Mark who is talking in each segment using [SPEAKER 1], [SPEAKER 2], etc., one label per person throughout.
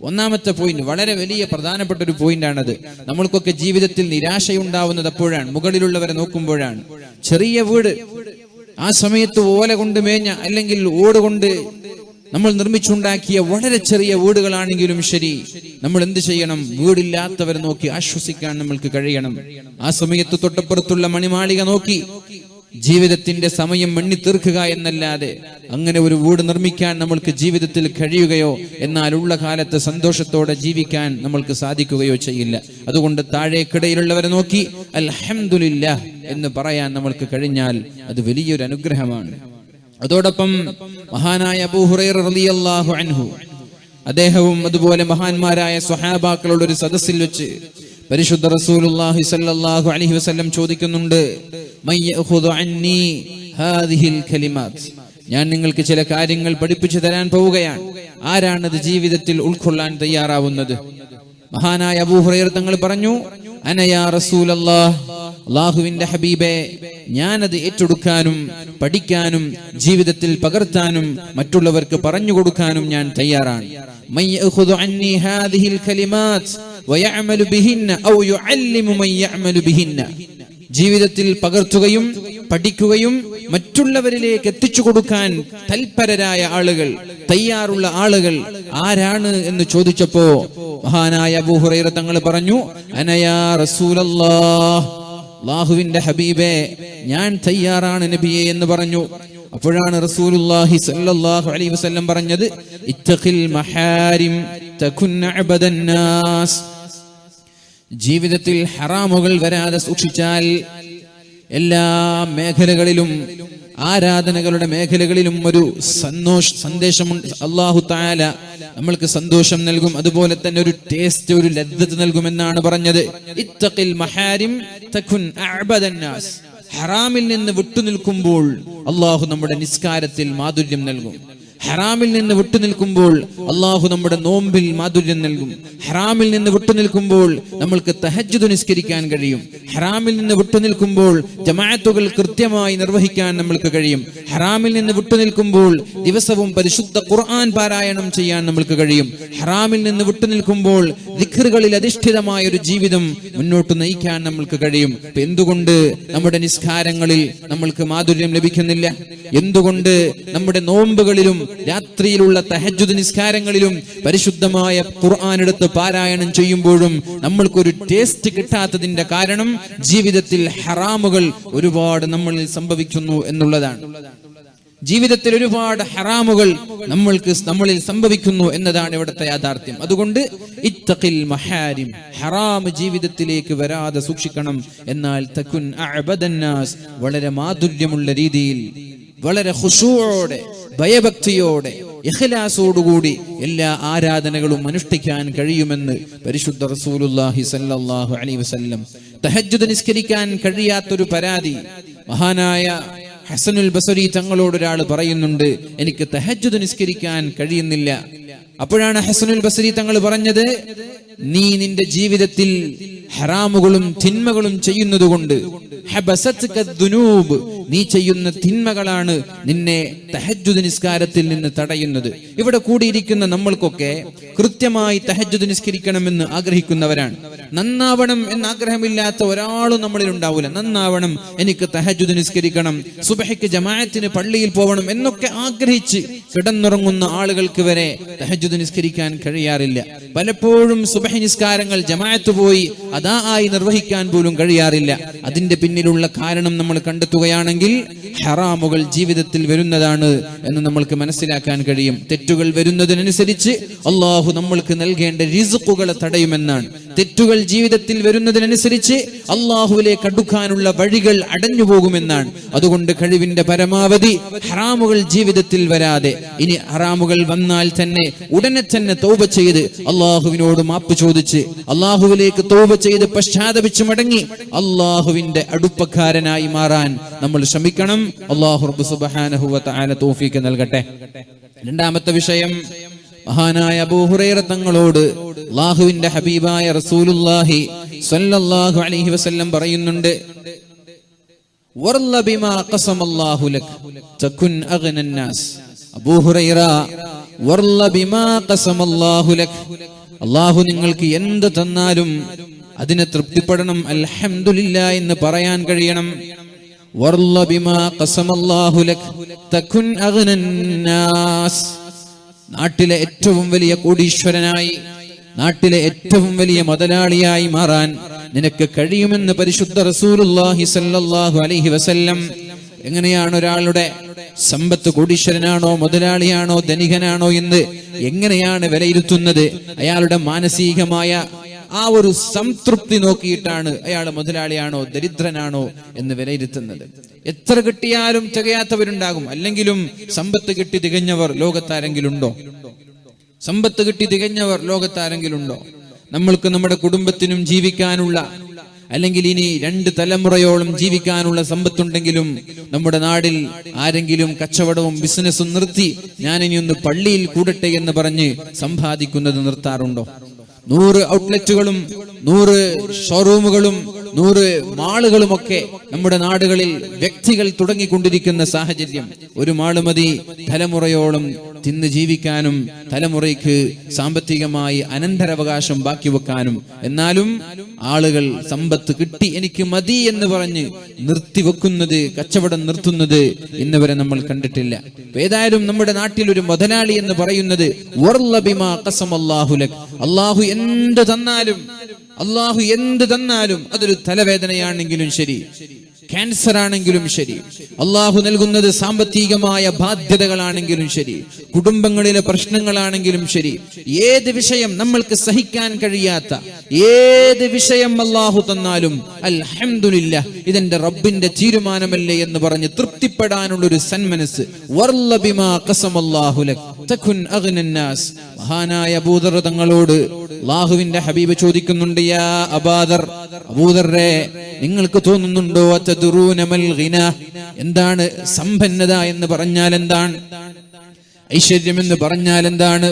[SPEAKER 1] ഒന്നാമത്തെ പോയിന്റ് വളരെ വലിയ പ്രധാനപ്പെട്ട ഒരു പോയിന്റാണത് നമ്മൾക്കൊക്കെ ജീവിതത്തിൽ നിരാശയുണ്ടാവുന്നത് അപ്പോഴാണ് മുകളിലുള്ളവരെ നോക്കുമ്പോഴാണ്. ചെറിയ വീട് ആ സമയത്ത് ഓല കൊണ്ട് മേഞ്ഞ അല്ലെങ്കിൽ ഓട് കൊണ്ട് നമ്മൾ നിർമ്മിച്ചുണ്ടാക്കിയ വളരെ ചെറിയ വീടുകളാണെങ്കിലും ശരി നമ്മൾ എന്ത് ചെയ്യണം? വീടില്ലാത്തവരെ നോക്കി ആശ്വസിക്കാൻ നമ്മൾക്ക് കഴിയണം. ആ സമയത്ത് തൊട്ടപ്പുറത്തുള്ള മണിമാളിക നോക്കി ജീവിതത്തിന്റെ സമയം മണ്ണി തീർക്കുക എന്നല്ലാതെ അങ്ങനെ ഒരു വീട് നിർമ്മിക്കാൻ നമ്മൾക്ക് ജീവിതത്തിൽ കഴിയുകയോ എന്നാൽ ഉള്ള കാലത്ത് സന്തോഷത്തോടെ ജീവിക്കാൻ നമ്മൾക്ക് സാധിക്കുകയോ ചെയ്യില്ല. അതുകൊണ്ട് താഴേക്കിടയിലുള്ളവരെ നോക്കി അൽഹംദുലില്ല എന്ന് പറയാൻ നമ്മൾക്ക് കഴിഞ്ഞാൽ അത് വലിയൊരു അനുഗ്രഹമാണ്. അതോടൊപ്പം മഹാനായ അബൂ ഹുറൈറ റളിയല്ലാഹു അൻഹു അദ്ദേഹവും അതുപോലെ മഹാന്മാരായ സ്വഹാബാക്കളുടെ ഒരു സദസ്സിൽ വെച്ച് പരിശുദ്ധ റസൂലുള്ളാഹി സ്വല്ലല്ലാഹു അലൈഹി വസല്ലം ചോദിക്കുന്നുണ്ട് ഞാൻ നിങ്ങൾക്ക് ചില കാര്യങ്ങൾ പഠിപ്പിച്ചു തരാൻ പോവുകയാണ്. ആരാണത് ജീവിതത്തിൽ ഉൾക്കൊള്ളാൻ തയ്യാറാവുന്നത്? മഹാനായ അബൂ ഹുറൈറ തങ്ങൾ പറഞ്ഞു അനയാ റസൂലല്ലാഹ് അള്ളാഹുവിന്റെ ഹബീബെ ഞാനത് ഏറ്റെടുക്കാനും പഠിക്കാനും ജീവിതത്തിൽ പകർത്താനും മറ്റുള്ളവർക്ക് പറഞ്ഞു കൊടുക്കാനും ഞാൻ തയ്യാറാണ്. ജീവിതത്തിൽ പകർത്തുകയും പഠിക്കുകയും മറ്റുള്ളവരിലേക്ക് എത്തിച്ചു കൊടുക്കാൻ തൽപരരായ ആളുകൾ തയ്യാറുള്ള ആളുകൾ ആരാണ് എന്ന് ചോദിച്ചപ്പോ മഹാനായ അബൂ ഹുറൈറ തങ്ങൾ പറഞ്ഞു അനയാ റസൂലല്ലാഹുവിന്റെ ഹബീബേ ഞാൻ തയ്യാറാണ് നബിയെ എന്ന് പറഞ്ഞു. അപ്പോഴാണ് റസൂലുള്ളാഹി സല്ലല്ലാഹു അലൈഹി വസല്ലം പറഞ്ഞത് ഇത്തഖിൽ മഹാരിം തകുന്ന അബദൻ നാസ് ജീവിതത്തിൽ ഹറാമുകൾ വരാതെ സൂക്ഷിച്ചാൽ എല്ലാ മേഖലകളിലും ആരാധനകളുടെ മേഖലകളിലും ഒരു സന്തോഷ സന്ദേശം അള്ളാഹു താല നമ്മൾക്ക് സന്തോഷം നൽകും. അതുപോലെ തന്നെ ഒരു ടേസ്റ്റ് ഒരു ലദ്ദത്ത് നൽകുമെന്നാണ് പറഞ്ഞത്. ഇത്തഖിൽ മഹാരിം ഹറാമിൽ നിന്ന് വിട്ടുനിൽക്കുമ്പോൾ അള്ളാഹു നമ്മുടെ നിസ്കാരത്തിൽ മാധുര്യം നൽകും. ഹറാമിൽ നിന്ന് വിട്ടുനിൽക്കുമ്പോൾ അള്ളാഹു നമ്മുടെ നോമ്പിൽ മാധുര്യം നൽകും. ഹറാമിൽ നിന്ന് വിട്ടുനിൽക്കുമ്പോൾ നമ്മൾക്ക് തഹജ്ജുദ് നിസ്കരിക്കാൻ കഴിയും. ഹറാമിൽ നിന്ന് വിട്ടുനിൽക്കുമ്പോൾ ജമാഅത്തുകൾ കൃത്യമായി നിർവഹിക്കാൻ നമ്മൾക്ക് കഴിയും. ഹറാമിൽ നിന്ന് വിട്ടുനിൽക്കുമ്പോൾ ദിവസവും പരിശുദ്ധ ഖുർആൻ പാരായണം ചെയ്യാൻ നമ്മൾക്ക് കഴിയും. ഹറാമിൽ നിന്ന് വിട്ടുനിൽക്കുമ്പോൾ ദിഖറുകളിൽ അധിഷ്ഠിതമായ ഒരു ജീവിതം മുന്നോട്ട് നയിക്കാൻ നമ്മൾക്ക് കഴിയും. എന്തുകൊണ്ട് നമ്മുടെ നിസ്കാരങ്ങളിൽ നമ്മൾക്ക് മാധുര്യം ലഭിക്കുന്നില്ല? എന്തുകൊണ്ട് നമ്മുടെ നോമ്പുകളിലും രാത്രിയിലുള്ള തഹജുദ് നിസ്കാരങ്ങളിലും പരിശുദ്ധമായ ഖുർആൻ എടുത്ത് പാരായണം ചെയ്യുമ്പോഴും നമ്മൾക്കൊരു ടേസ്റ്റ് കിട്ടാത്തതിന്റെ കാരണം ജീവിതത്തിൽ ഹറാമുകൾ ഒരുപാട് നമ്മളിൽ സംഭവിക്കുന്നു എന്നുള്ളതാണ്. ജീവിതത്തിൽ ഒരുപാട് ഹറാമുകൾ നമ്മൾക്ക് നമ്മളിൽ സംഭവിക്കുന്നു എന്നതാണ് ഇവിടുത്തെ യാഥാർത്ഥ്യം. അതുകൊണ്ട് ഇത്തഖിൽ മഹാരിം ഹറാം ജീവിതത്തിലേക്ക് വരാതെ സൂക്ഷിക്കണം. എന്നാൽ തക്കുൻ വളരെ മാധുര്യമുള്ള രീതിയിൽ വളരെ ഖുശൂഅോടെ ഭയഭക്തിയോടെ ഇഖ്ലാസോടുകൂടി എല്ലാ ആരാധനകളും അനുഷ്ഠിക്കാൻ കഴിയുമെന്ന് പരിശുദ്ധ റസൂലുള്ളാഹി സല്ലല്ലാഹു അലൈഹി വസല്ലം തഹജ്ജുദ് നിസ്കരിക്കാൻ കഴിയാത്തൊരു പരാതി. മഹാനായ ഹസനുൽ ബസരി തങ്ങളോട് ഒരാൾ പറയുന്നുണ്ട് എനിക്ക് തഹജ്ജുദ് നിസ്കരിക്കാൻ കഴിയുന്നില്ല. അപ്പോഴാണ് ഹസനുൽ ബസരി തങ്ങൾ പറഞ്ഞത് നീ നിന്റെ ജീവിതത്തിൽ ഹറാമുകളും തിന്മകളും ചെയ്യുന്നതുകൊണ്ട് നീ ചെയ്യുന്ന തിന്മകളാണ് നിന്നെ തഹജ്ജുദ് നിസ്കാരത്തിൽ നിന്ന് തടയുന്നത്. ഇവിടെ കൂടിയിരിക്കുന്ന നമ്മൾക്കൊക്കെ കൃത്യമായി തഹജ്ജുദ് നിസ്കരിക്കണമെന്ന് ആഗ്രഹിക്കുന്നവരാണ്. നന്നാവണം എന്ന് ആഗ്രഹമില്ലാത്ത ഒരാളും നമ്മളിൽ ഉണ്ടാവില്ല നന്നാവണം എനിക്ക് തഹജ്ജുദ് നിസ്കരിക്കണം സുബഹയ്ക്ക് ജമാഅത്തിന് പള്ളിയിൽ പോകണം എന്നൊക്കെ ആഗ്രഹിച്ച് കിടന്നുറങ്ങുന്ന ആളുകൾക്ക് വരെ തഹജ്ജുദ് നിസ്കരിക്കാൻ കഴിയാറില്ല. പലപ്പോഴും സുബഹ നിസ്കാരങ്ങൾ ജമാഅത്ത് പോയി അതാ ആയി നിർവഹിക്കാൻ പോലും കഴിയാറില്ല. അതിന്റെ പിന്നിലുള്ള കാരണം നമ്മൾ കണ്ടെത്തുകയാണെങ്കിൽ ഹറാമുകൾ ജീവിതത്തിൽ വരുന്നതാണ് എന്ന് നമ്മൾക്ക് മനസ്സിലാക്കാൻ കഴിയും. തെറ്റുകൾ വരുന്നതിനനുസരിച്ച് അള്ളാഹു നമ്മൾക്ക് നൽകേണ്ട റിസുക്കുകളെ തടയുമെന്നാണ്. തെറ്റുകൾ ജീവിതത്തിൽ വരുന്നതിനനുസരിച്ച് അള്ളാഹുവിലേക്ക് അടുക്കാനുള്ള വഴികൾ അടഞ്ഞു പോകുമെന്നാണ് അതുകൊണ്ട് കഴിവിന്റെ പരമാവധി ഹറാമുകൾ ജീവിതത്തിൽ വരാതെ ഇനി ഹറാമുകൾ വന്നാൽ തന്നെ ഉടനെ തന്നെ തൗബ ചെയ്ത് അള്ളാഹുവിനോട് മാപ്പ് ചോദിച്ച് അള്ളാഹുവിലേക്ക് തൗബ ചെയ്ത് പശ്ചാത്തപിച്ച് മടങ്ങി അള്ളാഹുവിന്റെ അടുപ്പക്കാരനായി മാറാൻ നമ്മൾ ശ്രമിക്കണം. അള്ളാഹു നൽകട്ടെ. രണ്ടാമത്തെ വിഷയം മഹാനായ അബൂഹുറൈറ തങ്ങളോട് അള്ളാഹുവിന്റെ ഹബീബായ റസൂലുല്ലാഹി സല്ലല്ലാഹു അലൈഹി വസല്ലം പറയുന്നുണ്ട് അല്ലാഹു നിങ്ങൾക്ക് എന്ത് തന്നാലും അതിനെ തൃപ്തിപ്പെടണം അൽഹംദുലില്ല എന്ന് പറയാൻ കഴിയണം. വർല്ല ബിമാ ഖസമല്ലാഹു ലക് തകുൻ അഗ്നന്നാസ് നാട്ടിലെ ഏറ്റവും വലിയ കോടീശ്വരനായി നാട്ടിലെ ഏറ്റവും വലിയ മുതലാളിയായി മാറാൻ നിനക്ക് കഴിയുമെന്ന് പരിശുദ്ധ റസൂലുള്ളാഹി സല്ലല്ലാഹു അലൈഹി വസല്ലം എങ്ങനെയാണ് ഒരാളുടെ സമ്പത്ത് കോടീശ്വരനാണോ മുതലാളിയാണോ ധനികനാണോ എന്ന് എങ്ങനെയാണ് വിലയിരുത്തുന്നത്? അയാളുടെ മാനസികമായ ആ ഒരു സംതൃപ്തി നോക്കിയിട്ടാണ് അയാൾ മുതലാളിയാണോ ദരിദ്രനാണോ എന്ന് വിലയിരുത്തുന്നത്. എത്ര കിട്ടിയാലും തികയാത്തവരുണ്ടാകും. അല്ലെങ്കിലും സമ്പത്ത് കിട്ടി തികഞ്ഞവർ ലോകത്താരെങ്കിലും ഉണ്ടോ സമ്പത്ത് കിട്ടി തികഞ്ഞവർ ലോകത്താരെങ്കിലും ഉണ്ടോ നമ്മൾക്ക് നമ്മുടെ കുടുംബത്തിനും ജീവിക്കാനുള്ള അല്ലെങ്കിൽ ഇനി രണ്ട് തലമുറയോളം ജീവിക്കാനുള്ള സമ്പത്തുണ്ടെങ്കിലും നമ്മുടെ നാടിൽ ആരെങ്കിലും കച്ചവടവും ബിസിനസ്സും നിർത്തി ഞാനിനി ഒന്ന് പള്ളിയിൽ കൂടട്ടെ എന്ന് പറഞ്ഞ് സമ്പാദിക്കുന്നത് നിർത്താറുണ്ടോ? നൂറ് ഔട്ട്ലെറ്റുകളും നൂറ് ഷോറൂമുകളും നൂറ് മാളുകളും ഒക്കെ നമ്മുടെ നാടുകളിൽ വ്യക്തികൾ തുടങ്ങിക്കൊണ്ടിരിക്കുന്ന സാഹചര്യം. ഒരു മാൾ മതി തലമുറയോളം തിന്ന് ജീവിക്കാനും തലമുറയ്ക്ക് സാമ്പത്തികമായി അനന്തരവകാശം ബാക്കി വെക്കാനും. എന്നാലും ആളുകൾ സമ്പത്ത് കിട്ടി എനിക്ക് മതി എന്ന് പറഞ്ഞ് നിർത്തിവെക്കുന്നത് കച്ചവടം നിർത്തുന്നത് ഇന്നുവരെ നമ്മൾ കണ്ടിട്ടില്ല. ഏതായാലും നമ്മുടെ നാട്ടിൽ ഒരു മുതലാളി എന്ന് പറയുന്നത്. അള്ളാഹു എന്ത് തന്നാലും അള്ളാഹു എന്ത് തന്നാലും അതൊരു തലവേദനയാണെങ്കിലും ശരി. ക്യാൻസർ ആണെങ്കിലും ശരി. അള്ളാഹു നൽകുന്നത് സാമ്പത്തികമായ ബാധ്യതകളാണെങ്കിലും ശരി. കുടുംബങ്ങളിലെ പ്രശ്നങ്ങളാണെങ്കിലും ശരി. ഏത് വിഷയം നമ്മൾക്ക് സഹിക്കാൻ കഴിയാത്ത ഏത് വിഷയം അള്ളാഹു തന്നാലും അൽഹമില്ല ഇതെന്റെ റബ്ബിന്റെ തീരുമാനമല്ലേ എന്ന് പറഞ്ഞ് തൃപ്തിപ്പെടാനുള്ള ഒരു സന്മനസ് വർള ബിമാ മഹാനായ അബൂദർ തങ്ങളോട് അള്ളാഹുവിന്റെ ഹബീബ് ചോദിക്കുന്നുണ്ട് യാ അബാദർ അബൂദറെ നിങ്ങൾക്ക് തോന്നുന്നുണ്ടോ എന്താണ് സമ്പന്നത എന്ന് പറഞ്ഞാൽ എന്താണ്? ഐശ്വര്യം എന്ന് പറഞ്ഞാൽ എന്താണ്?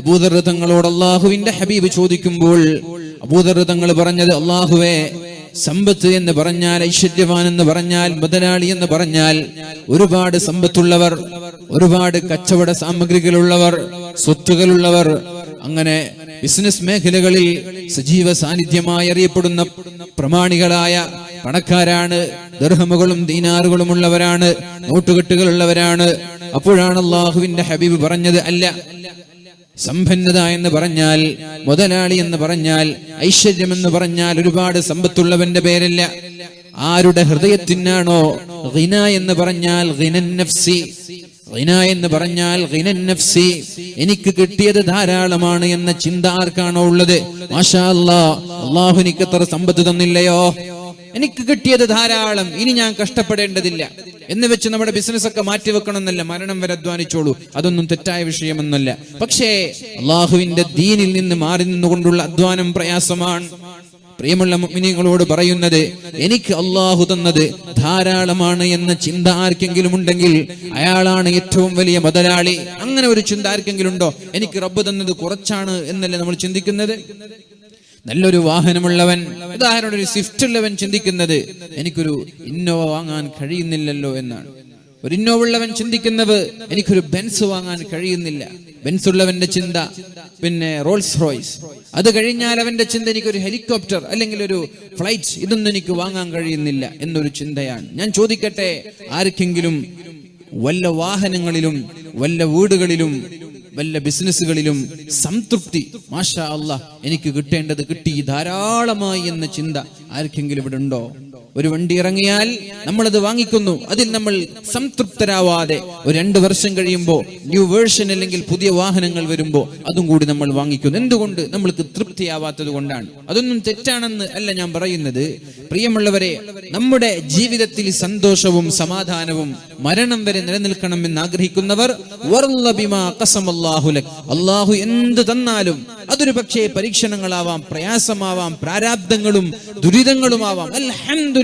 [SPEAKER 1] അബൂദർ തങ്ങളോട് അള്ളാഹുവിന്റെ ഹബീബ് ചോദിക്കുമ്പോൾ അബൂദർ തങ്ങൾ പറഞ്ഞത് അള്ളാഹുവേ സമ്പത്ത് എന്ന് പറഞ്ഞാൽ ഐശ്വര്യവാൻ എന്ന് പറഞ്ഞാൽ മുതലാളി എന്ന് പറഞ്ഞാൽ ഒരുപാട് സമ്പത്തുള്ളവർ ഒരുപാട് കച്ചവട സാമഗ്രികളുള്ളവർ സ്വത്തുകളുള്ളവർ അങ്ങനെ ബിസിനസ് മേഖലകളിൽ സജീവ സാന്നിധ്യമായി അറിയപ്പെടുന്ന പ്രമാണികളായ പണക്കാരാണ് ദർഹമുകളും ദീനാറുകളും ഉള്ളവരാണ് നോട്ടുകെട്ടുകളുള്ളവരാണ്. അപ്പോഴാണ് അള്ളാഹുവിന്റെ ഹബീബ് പറഞ്ഞത് അല്ല സമ്പന്നത എന്ന് പറഞ്ഞാൽ മുതലാളി എന്ന് പറഞ്ഞാൽ ഐശ്വര്യം എന്ന് പറഞ്ഞാൽ ഒരുപാട് സമ്പത്തുള്ളവന്റെ പേരല്ല. ആരുടെ ഹൃദയത്തിനാണോ എന്ന് പറഞ്ഞാൽ എന്ന് പറഞ്ഞാൽ നഫ്സി. എനിക്ക് കിട്ടിയത് ധാരാളമാണ് എന്ന ചിന്ത ആർക്കാണോ ഉള്ളത്? മാഷാ അല്ലാ അള്ളാഹു എനിക്ക് എത്ര സമ്പത്ത് തന്നില്ലയോ? എനിക്ക് കിട്ടിയത് ധാരാളം ഇനി ഞാൻ കഷ്ടപ്പെടേണ്ടതില്ല. എന്ന് വെച്ച് നമ്മുടെ ബിസിനസ് ഒക്കെ മാറ്റി വെക്കണമെന്നല്ല മരണം വരെ അധ്വാനിച്ചോളൂ. അതൊന്നും തെറ്റായ വിഷയമൊന്നുമല്ല. പക്ഷേ അള്ളാഹുവിന്റെ ദീനിൽ നിന്ന് മാറി നിന്നുകൊണ്ടുള്ള അധ്വാനം പ്രയാസമാണ്. പ്രിയമുള്ള മുഅ്മിനീങ്ങളോട് പറയുന്നത് എനിക്ക് അള്ളാഹു തന്നത് ധാരാളമാണ് എന്ന ചിന്ത ആർക്കെങ്കിലും ഉണ്ടെങ്കിൽ അയാളാണ് ഏറ്റവും വലിയ മുതലാളി. അങ്ങനെ ഒരു ചിന്ത ആർക്കെങ്കിലും ഉണ്ടോ? എനിക്ക് റബ്ബ് തന്നത് കുറച്ചാണ് എന്നല്ലേ നമ്മൾ ചിന്തിക്കുന്നത്? നല്ലൊരു വാഹനമുള്ളവൻ ഉദാഹരണം ഒരു സ്വിഫ്റ്റ് ഉള്ളവൻ ചിന്തിക്കുന്നത് എനിക്കൊരു ഇന്നോവ വാങ്ങാൻ കഴിയുന്നില്ലല്ലോ എന്നാണ്. ഒരു ഇന്നോവ ഉള്ളവൻ ചിന്തിക്കുന്നത് എനിക്കൊരു ബെൻസ് വാങ്ങാൻ കഴിയുന്നില്ല. ബെൻസ് ഉള്ളവന്റെ ചിന്ത പിന്നെ റോൾസ് റോയ്സ് അത് കഴിഞ്ഞാൽ അവന്റെ ചിന്ത എനിക്കൊരു ഹെലികോപ്റ്റർ അല്ലെങ്കിൽ ഒരു ഫ്ലൈറ്റ് ഇതൊന്നും എനിക്ക് വാങ്ങാൻ കഴിയുന്നില്ല എന്നൊരു ചിന്തയാണ്. ഞാൻ ചോദിക്കട്ടെ ആർക്കെങ്കിലും വല്ല വാഹനങ്ങളിലും വല്ല വീടുകളിലും വല്ല ബിസിനസ്സുകളിലും സംതൃപ്തി മാഷാ അല്ല എനിക്ക് കിട്ടേണ്ടത് കിട്ടി ധാരാളമായി എന്ന ചിന്ത ആർക്കെങ്കിലും ഇവിടെ ഉണ്ടോ? ഒരു വണ്ടി ഇറങ്ങിയാൽ നമ്മൾ അത് വാങ്ങിക്കുന്നു. അതിൽ നമ്മൾ സംതൃപ്തരാവാതെ ഒരു രണ്ട് വർഷം കഴിയുമ്പോൾ ന്യൂ വേർഷൻ അല്ലെങ്കിൽ പുതിയ വാഹനങ്ങൾ വരുമ്പോൾ അതും കൂടി നമ്മൾ വാങ്ങിക്കുന്നു. എന്തുകൊണ്ട്? നമ്മൾക്ക് തൃപ്തിയാവാത്തത് കൊണ്ടാണ്. അതൊന്നും തെറ്റാണെന്ന് അല്ല ഞാൻ പറയുന്നത്. പ്രിയമുള്ളവരെ നമ്മുടെ ജീവിതത്തിൽ സന്തോഷവും സമാധാനവും മരണം വരെ നിലനിൽക്കണം എന്ന് ആഗ്രഹിക്കുന്നവർ. അള്ളാഹു എന്ത് തന്നാലും അതൊരു പക്ഷേ പരീക്ഷണങ്ങളാവാം പ്രയാസമാവാം പ്രാരാബ്ദങ്ങളും ദുരിതങ്ങളുമാവാം.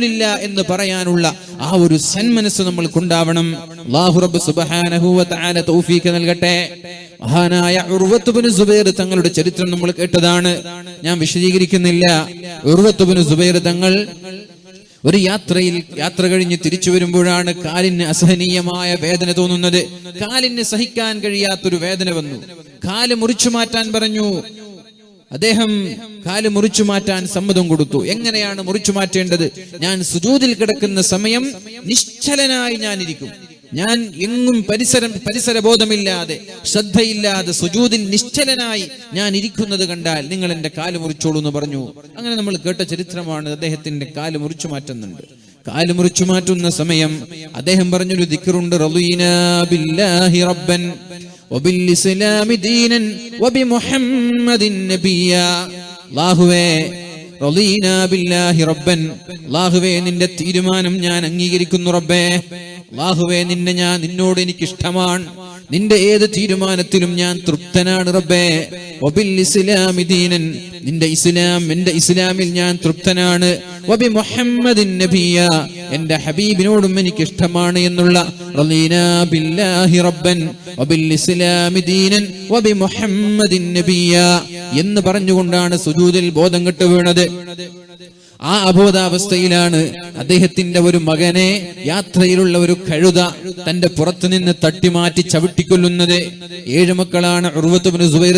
[SPEAKER 1] അൽഹംദുലില്ല എന്ന് പറയാനുള്ള ആ ഒരു സന്മനസ് നമ്മൾക്കുണ്ടാവണം. അല്ലാഹു റബ്ബ് സുബ്ഹാനഹു വ തആല തൗഫീഖ് നൽകട്ടെ. മഹാനായ ഉർവത്ത് ബിൻ സുബൈർ തങ്ങളുടെ ചരിത്രം നമ്മൾ കേട്ടതാണ്. ഞാൻ വിശദീകരിക്കുന്നില്ല. ഉർവത്ത് ബിൻ സുബൈർ തങ്ങൾ ഒരു യാത്രയിൽ യാത്ര കഴിഞ്ഞ് തിരിച്ചു വരുമ്പോഴാണ് കാലിന് അസഹനീയമായ വേദന തോന്നുന്നത്. കാലിന് സഹിക്കാൻ കഴിയാത്തൊരു വേദന വന്നു. കാൽ മുറിച്ചു മാറ്റാൻ പറഞ്ഞു. അദ്ദേഹം കാൽ മുറിച്ചു മാറ്റാൻ സമ്മതം കൊടുത്തു. എങ്ങനെയാണ് മുറിച്ചു മാറ്റേണ്ടത്? ഞാൻ സുജൂതിൽ കിടക്കുന്ന സമയം നിശ്ചലനായി ഞാനിരിക്കും. ഞാൻ എങ്ങും പരിസരം പരിസരബോധമില്ലാതെ ശ്രദ്ധയില്ലാതെ സുജൂതിൽ നിശ്ചലനായി ഞാൻ ഇരിക്കുന്നത് കണ്ടാൽ നിങ്ങൾ എന്റെ കാൽ മുറിച്ചോളൂ എന്ന് പറഞ്ഞു. അങ്ങനെ നമ്മൾ കേട്ട ചരിത്രമാണ് അദ്ദേഹത്തിന്റെ കാൽ മുറിച്ചു മാറ്റുന്നുണ്ട്. കാൽ മുറിച്ചു മാറ്റുന്ന സമയം അദ്ദേഹം പറഞ്ഞൊരു ദിക്കറുണ്ട് റബ്ബൻ. وبالإسلام دينا وبمحمد نبيا അല്ലാഹുവേ റളീന ബില്ലാഹി റബ്ബൻ അല്ലാഹുവേ നിന്റെ തീരുമാനം ഞാൻ അംഗീകരിക്കുന്നു റബ്ബേ അല്ലാഹുവേ നിന്നെ ഞാൻ നിന്നോട് എനിക്ക് ഇഷ്ടമാണ് നിന്റെ ഏത് തീരുമാനത്തിലും ഞാൻ തൃപ്തനാണ് റബ്ബേ വബിൽ ഇസ്ലാമി ദീനൻ നിന്റെ ഇസ്ലാം എന്റെ ഇസ്ലാമിൽ ഞാൻ തൃപ്തനാണ് വബി മുഹമ്മദിൻ നബിയ എന്റെ ഹബീബിനോടും എനിക്ക് ഇഷ്ടമാണ് എന്നുള്ള എന്ന് പറഞ്ഞുകൊണ്ടാണ് സുജൂദിൽ ബോധം കെട്ടു വീണത് ആ അബോധാവസ്ഥയിലാണ് അദ്ദേഹത്തിന്റെ ഒരു മകനെ യാത്രയിലുള്ള ഒരു കഴുത തന്റെ പുറത്തു നിന്ന് തട്ടിമാറ്റി ചവിട്ടിക്കൊല്ലുന്നത്. ഏഴ് മക്കളാണ് ഉറുവത്തുബിന് സുബൈർ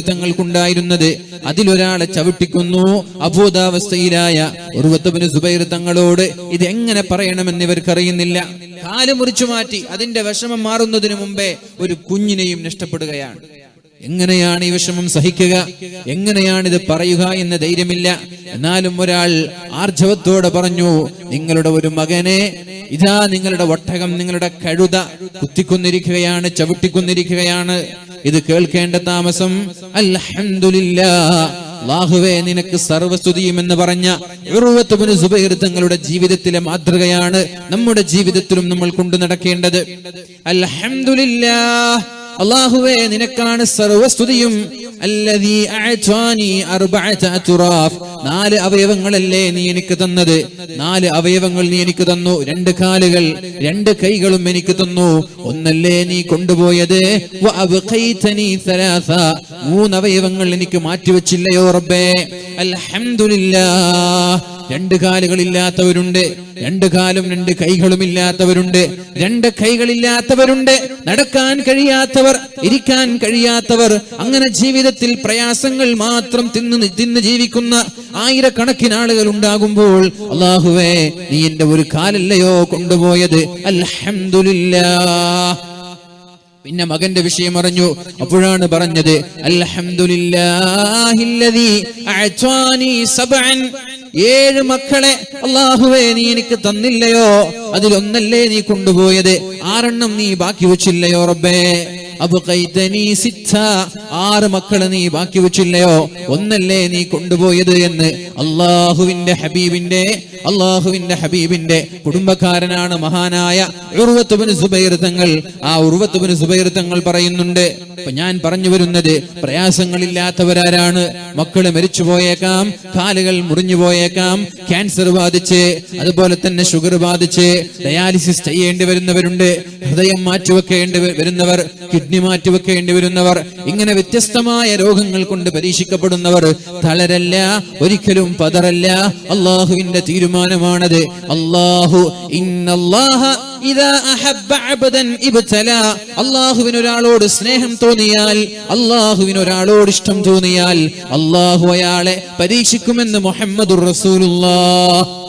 [SPEAKER 1] അതിലൊരാളെ ചവിട്ടിക്കൊന്നു. അബോധാവസ്ഥയിലായ ഉറുവത്തുബിന് സുബൈർ തങ്ങളോട് ഇത് എങ്ങനെ പറയണമെന്ന് ഇവർക്കറിയുന്നില്ല. കാൽ മുറിച്ചു മാറ്റി അതിന്റെ വിഷമം മാറുന്നതിന് മുമ്പേ ഒരു കുഞ്ഞിനെയും നഷ്ടപ്പെടുകയാണ്. എങ്ങനെയാണ് ഈ വിഷമം സഹിക്കുക? എങ്ങനെയാണ് ഇത് പറയുക എന്ന് ധൈര്യമില്ല. എന്നാലും ഒരാൾ ആർജവത്തോടെ പറഞ്ഞു നിങ്ങളുടെ ഒരു മകനെ ഇതാ നിങ്ങളുടെ ഒട്ടകം നിങ്ങളുടെ കഴുത കുത്തിക്കൊന്നിരിക്കുകയാണ് ചവിട്ടിക്കൊന്നിരിക്കുകയാണ്. ഇത് കേൾക്കേണ്ട താമസം അല്ലാഹുവേ നിനക്ക് സർവസ്തുതിയും എന്ന് പറഞ്ഞ സുബൈർ തങ്ങളുടെ ജീവിതത്തിലെ മാതൃകയാണ് നമ്മുടെ ജീവിതത്തിലും നമ്മൾ കൊണ്ടു നടക്കേണ്ടത്. അൽഹംദുലില്ലാ അള്ളാഹുവേ നിനക്കാണ് സർവസ്തുതിയും. നാല് അവയവങ്ങളല്ലേ നീ എനിക്ക് തന്നത്. നാല് അവയവങ്ങൾ നീ എനിക്ക് തന്നു. രണ്ട് കാലുകൾ രണ്ട് കൈകളും എനിക്ക് തന്നു. ഒന്നല്ലേ നീ കൊണ്ടുപോയത്? മൂന്നവയവങ്ങൾ എനിക്ക് മാറ്റിവെച്ചില്ലയോ റബ്ബേ. അൽഹംദുലില്ലാ രണ്ട് കാലുകളില്ലാത്തവരുണ്ട്. രണ്ട് കാലും രണ്ട് കൈകളും ഇല്ലാത്തവരുണ്ട് രണ്ട് കൈകളില്ലാത്തവരുണ്ട്. നടക്കാൻ കഴിയാത്തവർ ഇരിക്കാൻ കഴിയാത്തവർ അങ്ങനെ ജീവിതത്തിൽ പ്രയാസങ്ങൾ മാത്രം തിന്ന് തിന്ന് ജീവിക്കുന്ന ആയിരക്കണക്കിന് ആളുകൾ ഉണ്ടാകുമ്പോൾ അള്ളാഹുവേ നീ എന്റെ ഒരു കാലല്ലയോ കൊണ്ടുപോയത്? അൽഹംദുലില്ലാ പിന്നെ മകന്റെ വിഷയം അറിഞ്ഞു. അപ്പോഴാണ് പറഞ്ഞത് സബ്അൻ. ഏഴ് മക്കളെ അള്ളാഹുവേ നീ എനിക്ക് തന്നില്ലയോ? അതിലൊന്നല്ലേ നീ കൊണ്ടുപോയത്? ആറെണ്ണം നീ ബാക്കി വെച്ചില്ലയോ റബ്ബേ? ആറ് മക്കളെ നീ ബാക്കി വെച്ചില്ലയോ? ഒന്നല്ലേ നീ കൊണ്ടുപോയത് എന്ന് അള്ളാഹുവിന്റെ ഹബീബിന്റെ അള്ളാഹുവിന്റെ ഹബീബിന്റെ കുടുംബക്കാരനാണ് മഹാനായ ഉറുവത്തുബിന് സുബൈർ തങ്ങൾ. ആ ഉറുവത്തുബിന് സുബൈർ തങ്ങൾ പറയുന്നുണ്ട് ഞാൻ പറഞ്ഞു വരുന്നത് പ്രയാസങ്ങളില്ലാത്തവരാരാണ്. മക്കൾ മരിച്ചു പോയേക്കാം കാലുകൾ മുറിഞ്ഞു പോയേക്കാം ക്യാൻസർ ബാധിച്ച് അതുപോലെ തന്നെ ഷുഗർ ബാധിച്ച് ഡയാലിസിസ് ചെയ്യേണ്ടി വരുന്നവരുണ്ട്. ഹൃദയം മാറ്റിവെക്കേണ്ടി വരുന്നവർ കിഡ്നി മാറ്റിവെക്കേണ്ടി വരുന്നവർ ഇങ്ങനെ വ്യത്യസ്തമായ രോഗങ്ങൾ കൊണ്ട് പരീക്ഷിക്കപ്പെടുന്നവർ തളരല്ല ഒരിക്കലും പതറല്ല. അള്ളാഹുവിന്റെ തീരുമാനമാണത്. അള്ളാഹു അള്ളാഹുവിന് ഒരാളോട് സ്നേഹം തോന്നിയാൽ അള്ളാഹുവിന് ഒരാളോട് ഇഷ്ടം തോന്നിയാൽ അള്ളാഹു അയാളെ പരീക്ഷിക്കുമെന്ന് മുഹമ്മദുർ റസൂലുള്ളാഹ്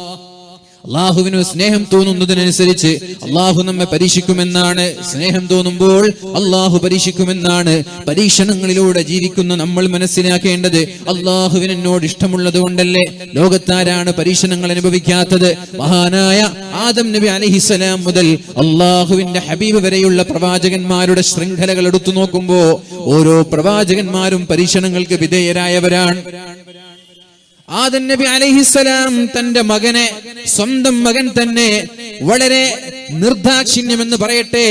[SPEAKER 1] അള്ളാഹുവിന് സ്നേഹം തോന്നുന്നതിനനുസരിച്ച് അള്ളാഹു നമ്മെ പരീക്ഷിക്കുമെന്നാണ് സ്നേഹം തോന്നുമ്പോൾ അള്ളാഹു പരീക്ഷിക്കുമെന്നാണ് പരീക്ഷണങ്ങളിലൂടെ ജീവിക്കുന്ന നമ്മൾ മനസ്സിലാക്കേണ്ടത്. അള്ളാഹുവിന് എന്നോട് ഇഷ്ടമുള്ളത് കൊണ്ടല്ലേ ലോകത്താരാണ് പരീക്ഷണങ്ങൾ അനുഭവിക്കാത്തത്? മഹാനായ ആദം നബി അലഹിസലാം മുതൽ അള്ളാഹുവിന്റെ ഹബീബ് വരെയുള്ള പ്രവാചകന്മാരുടെ ശൃംഖലകൾ എടുത്തു നോക്കുമ്പോ ഓരോ പ്രവാചകന്മാരും പരീക്ഷണങ്ങൾക്ക് വിധേയരായവരാണ്. ആദൻ നബി അലൈഹിസ്സലാം തന്റെ മകനെ സ്വന്തം മകൻ തന്നെ വളരെ നിർദാക്ഷിണ്യമെന്ന് പറയട്ടെ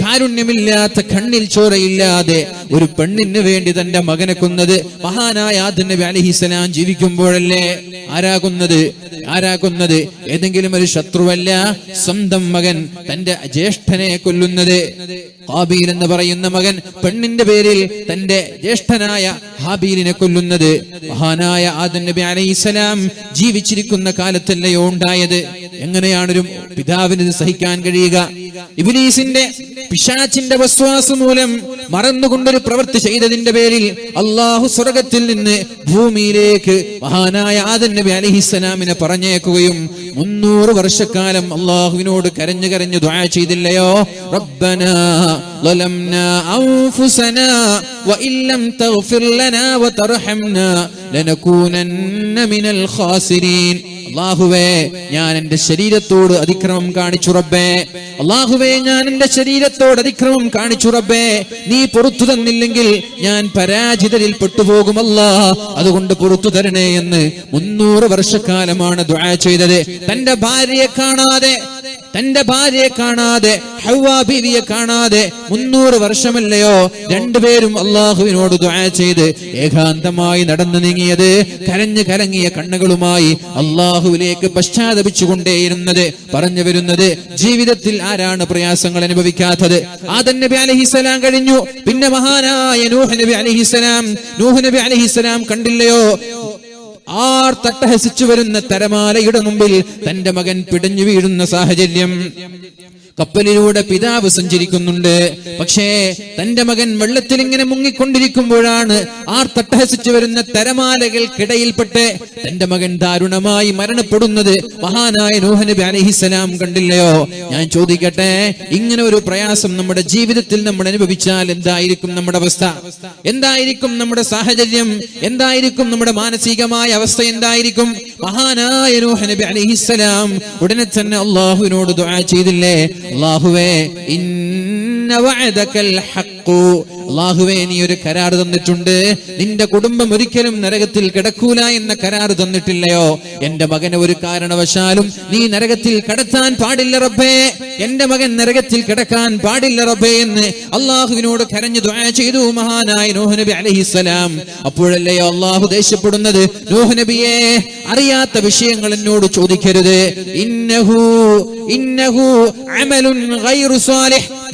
[SPEAKER 1] കാരുണ്യമില്ലാത്ത കണ്ണിൽ ചോരയില്ലാതെ ഒരു പെണ്ണിന് വേണ്ടി തന്റെ മകനെ കൊന്നത് മഹാനായ ആദൻ നബി അലൈഹിസ്സലാം ജീവിക്കുമ്പോഴല്ലേ? ആരാകുന്നത്? ആരാകുന്നത്? ഏതെങ്കിലും ഒരു ശത്രുവല്ല സ്വന്തം മകൻ തന്റെ ജ്യേഷ്ഠനെ കൊല്ലുന്നത്. ഹാബീൽ എന്ന് പറയുന്ന മകൻ പെണ്ണിന്റെ പേരിൽ തന്റെ ജ്യേഷ്ഠനായ ഹാബീലിനെ കൊല്ലുന്നത്. മഹാനായ ആദൻ നബി അലൈഹിസ്സലാം ജീവിച്ചിരിക്കുന്ന കാലത്തല്ലയോ ഉണ്ടായത്? എങ്ങനെയാണ് ഒരു പിതാവിന് ഇത് സഹിക്കാൻ കഴിയുക? ഇബിലീസിന്റെ പിശാച്ചിന്റെ വസ്വാസം മൂലം മറന്നുകൊണ്ടൊരു പ്രവൃത്തി ചെയ്തതിന്റെ പേരിൽ അള്ളാഹു സ്വർഗത്തിൽ നിന്ന് ഭൂമിയിലേക്ക് മഹാനായ ആദൻ നബി അലഹിസ്സലാമിനെ പറഞ്ഞേക്കുകയും മുന്നൂറ് വർഷക്കാലം അള്ളാഹുവിനോട് കരഞ്ഞു കരഞ്ഞു ദ്വാ ചെയ്തില്ലയോ റബ്ബന ظلمنا أنفسنا وإن لم تغفر لنا وترحمنا لنكونن من الخاسرين അള്ളാഹുവേ ഞാൻ എന്റെ ശരീരത്തോട് അതിക്രമം കാണിച്ചു റബ്ബേ. അള്ളാഹുവേ ഞാൻ എന്റെ ശരീരത്തോട് അതിക്രമം കാണിച്ചു റബ്ബേ. നീ പുറത്തു തന്നില്ലെങ്കിൽ ഞാൻ പരാജിതരിൽ പെട്ടുപോകുമല്ല അതുകൊണ്ട് പുറത്തു തരണേ എന്ന് മുന്നൂറ് വർഷക്കാലമാണ് ദുആ ചെയ്തത്. തന്റെ ഭാര്യയെ കാണാതെ തന്റെ ഭാര്യയെ കാണാതെ ഹൗവാ ബീവിയെ കാണാതെ മുന്നൂറ് വർഷമല്ലയോ? രണ്ടുപേരും അള്ളാഹുവിനോട് ദുആ ചെയ്ത് ഏകാന്തമായി നടന്നു നീങ്ങിയത് കരഞ്ഞു കലങ്ങിയ കണ്ണുകളുമായി അള്ളാഹുവിലേക്ക് പശ്ചാത്തപിച്ചുകൊണ്ടേയിരുന്നത് പറഞ്ഞു വരുന്നത് ജീവിതത്തിൽ ആരാണ് പ്രയാസങ്ങൾ അനുഭവിക്കാത്തത്? ആദൻ നബി അലഹിസലാം കഴിഞ്ഞു. പിന്നെ മഹാനായ നൂഹ് നബി അലഹിസലാം നൂഹ് നബി അലഹിസലാം കണ്ടില്ലയോ? ആർ തട്ടഹസിച്ചു വരുന്ന തരമാലയുടെ മുമ്പിൽ തന്റെ മകൻ പിടഞ്ഞു വീഴുന്ന സാഹചര്യം. കപ്പലിലൂടെ പിതാവ് സഞ്ചരിക്കുന്നുണ്ട്. പക്ഷേ തന്റെ മകൻ വെള്ളത്തിൽ ഇങ്ങനെ മുങ്ങിക്കൊണ്ടിരിക്കുമ്പോഴാണ് ആർ തട്ടഹസിച്ചു വരുന്ന തരമാലകൾക്കിടയിൽപ്പെട്ട് തന്റെ മകൻ ദാരുണമായി മരണപ്പെടുന്നത് മഹാനായ നോഹനബി അലഹിസലാം കണ്ടില്ലയോ? ഞാൻ ചോദിക്കട്ടെ ഇങ്ങനെ ഒരു പ്രയാസം നമ്മുടെ ജീവിതത്തിൽ നമ്മൾ അനുഭവിച്ചാൽ എന്തായിരിക്കും നമ്മുടെ അവസ്ഥ? എന്തായിരിക്കും നമ്മുടെ സാഹചര്യം? എന്തായിരിക്കും നമ്മുടെ മാനസികമായ അവസ്ഥ എന്തായിരിക്കും? മഹാനായ നോഹനബി അലഹിസലാം ഉടനെ തന്നെ അള്ളാഹുവിനോട് ദുആ ചെയ്തില്ലേ? അള്ളാഹുവേ ഇന്ന വഅദകൽ ഹഖ് അള്ളാഹുവേ നീ ഒരു കരാർ തന്നിട്ടുണ്ട്. നിന്റെ കുടുംബം ഒരിക്കലും നരകത്തിൽ കിടക്കൂല എന്ന കരാർ തന്നിട്ടില്ലയോ? എന്റെ മകനെ ഒരു കാരണവശാലും നീ നരകത്തിൽ കടത്താൻ പാടില്ല റബ്ബേ. എന്റെ മകൻ നരകത്തിൽ കിടക്കാൻ പാടില്ല റബ്ബേ എന്ന് അള്ളാഹുവിനോട് കരഞ്ഞു ദുആ ചെയ്തു മഹാനായ നോഹനബി നബി അലൈഹിസ്സലാം അപ്പോഴല്ലയോ അള്ളാഹു ദേഷ്യപ്പെടുന്നത്? നോഹനബിയെ നബിയെ അറിയാത്ത വിഷയങ്ങൾ എന്നോട് ചോദിക്കരുത്. ഇന്നഹു ഇന്നഹു അമലുൻ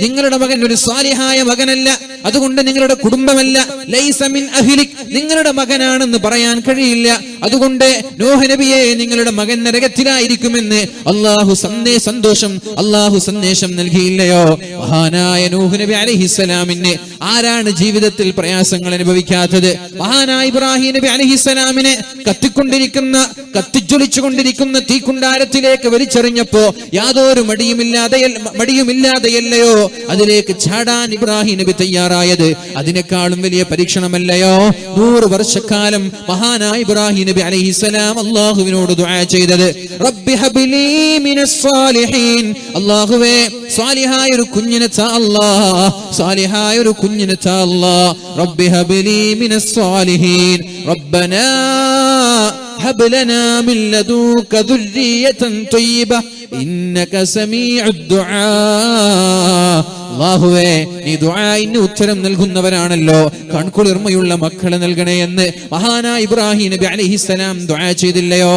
[SPEAKER 1] നിങ്ങളുടെ മകൻ ഒരു സ്വാലിഹായ മകനല്ല. തന്നെ അതുകൊണ്ട് നിങ്ങളുടെ കുടുംബമല്ല. ലൈസമിൻ അഹിലിക്. നിങ്ങളുടെ മകനാണെന്ന് പറയാൻ കഴിയില്ല. അതുകൊണ്ട് നോഹ നബിയെ നിങ്ങളുടെ മകൻ നരകത്തിലായിരിക്കുമെന്ന് അള്ളാഹു സന്ദേ സന്തോഷം അള്ളാഹു സന്ദേശം നൽകിയില്ലയോ? മഹാനായ നൂഹ് നബി അലഹിസ്സലാമിന് ആരാണ് ജീവിതത്തിൽ പ്രയാസങ്ങൾ അനുഭവിക്കാത്തത്? മഹാനായ ഇബ്രാഹിം നബി അലഹിസ്സലാമിനെ കത്തിക്കൊണ്ടിരിക്കുന്ന കത്തിജ്വലിച്ചുകൊണ്ടിരിക്കുന്ന തീക്കുണ്ടാരത്തിലേക്ക് വലിച്ചെറിഞ്ഞപ്പോ യാതൊരു മടിയുമില്ലാതെ മടിയുമില്ലാതെയല്ലയോ? അതിലേക്ക് ചാടാൻ ഇബ്രാഹിം നബി തയ്യാറായത് അതിനേക്കാളും വലിയ പരീക്ഷണമല്ലയോ നൂറ് വർഷക്കാലം മഹാനായ ഇബ്രാഹിം നബി അലൈഹിസ്സലാം അള്ളാഹുവിനോട് ദുആ ചെയ്തത് റബ്ബി ഹബ്ലി മിനസ് സാലിഹീൻ അല്ലാഹുവേ സാലിഹായ ഒരു കുഞ്ഞിനെ താ അല്ലാഹ് സാലിഹായ ഒരു കുഞ്ഞിനെ താ അല്ലാഹ് റബ്ബി ഹബ്ലി മിനസ് സാലിഹീൻ റബ്ബനാ هب لنا من لدنك ذرية طيبة إنك سميع الدعاء അള്ളാഹുവേ നീ ദുആഇന് ഉത്തരം നൽകുന്നവരാണല്ലോ. കൺകുളിർമയുള്ള മക്കളെ നൽകണേ എന്ന് മഹാനായ ഇബ്രാഹിം നബി അലൈഹിസ്സലാം ദുആ ചെയ്തില്ലയോ?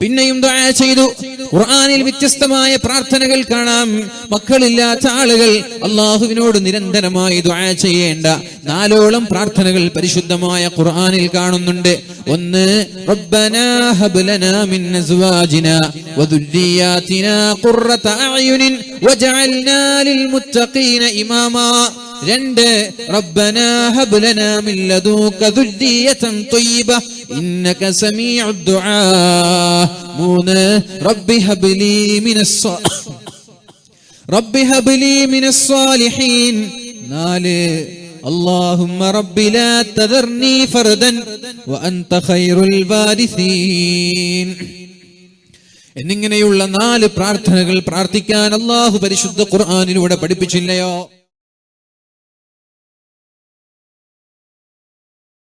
[SPEAKER 1] പിന്നെയും ദുആ ചെയ്തു. ഖുർആനിൽ വ്യത്യസ്തമായ പ്രാർത്ഥനകൾ കാണാം. മക്കളില്ലാത്ത ആളുകൾ അള്ളാഹുവിനോട് നിരന്തരമായി ദുആ ചെയ്യേണ്ട. നാലോളം പ്രാർത്ഥനകൾ പരിശുദ്ധമായ ഖുർആനിൽ കാണുന്നുണ്ട്. ഒന്ന് റബ്ബനാ ഹബ് ലനാ മിൻ അസ്വാജിനാ ഖുർറത അഅയുനിൻ വജഅൽനാ ലിൽ മുത്തഖീന ഇമാമാ. രണ്ട് റബ്ബന ഹബ് ലനാ മിൻ ലദൂക ദുർരിയതൻ ത്വയ്യിബ ഇന്നക സമീഉ ദുആ മൂന്ന് റബ്ബി ഹബ് ലീ മിനസ് റബ്ബി ഹബ് ലീ മിനസ് സാലിഹീൻ നാല് اللهم رب لا تذرني فردا وأنت خير الوارثين എന്നിങ്ങനെയുള്ള നാല് പ്രാർത്ഥനകൾ പ്രാർത്ഥിക്കാൻ അള്ളാഹു പരിശുദ്ധ ഖുർആാനിലൂടെ പഠിപ്പിച്ചില്ലയോ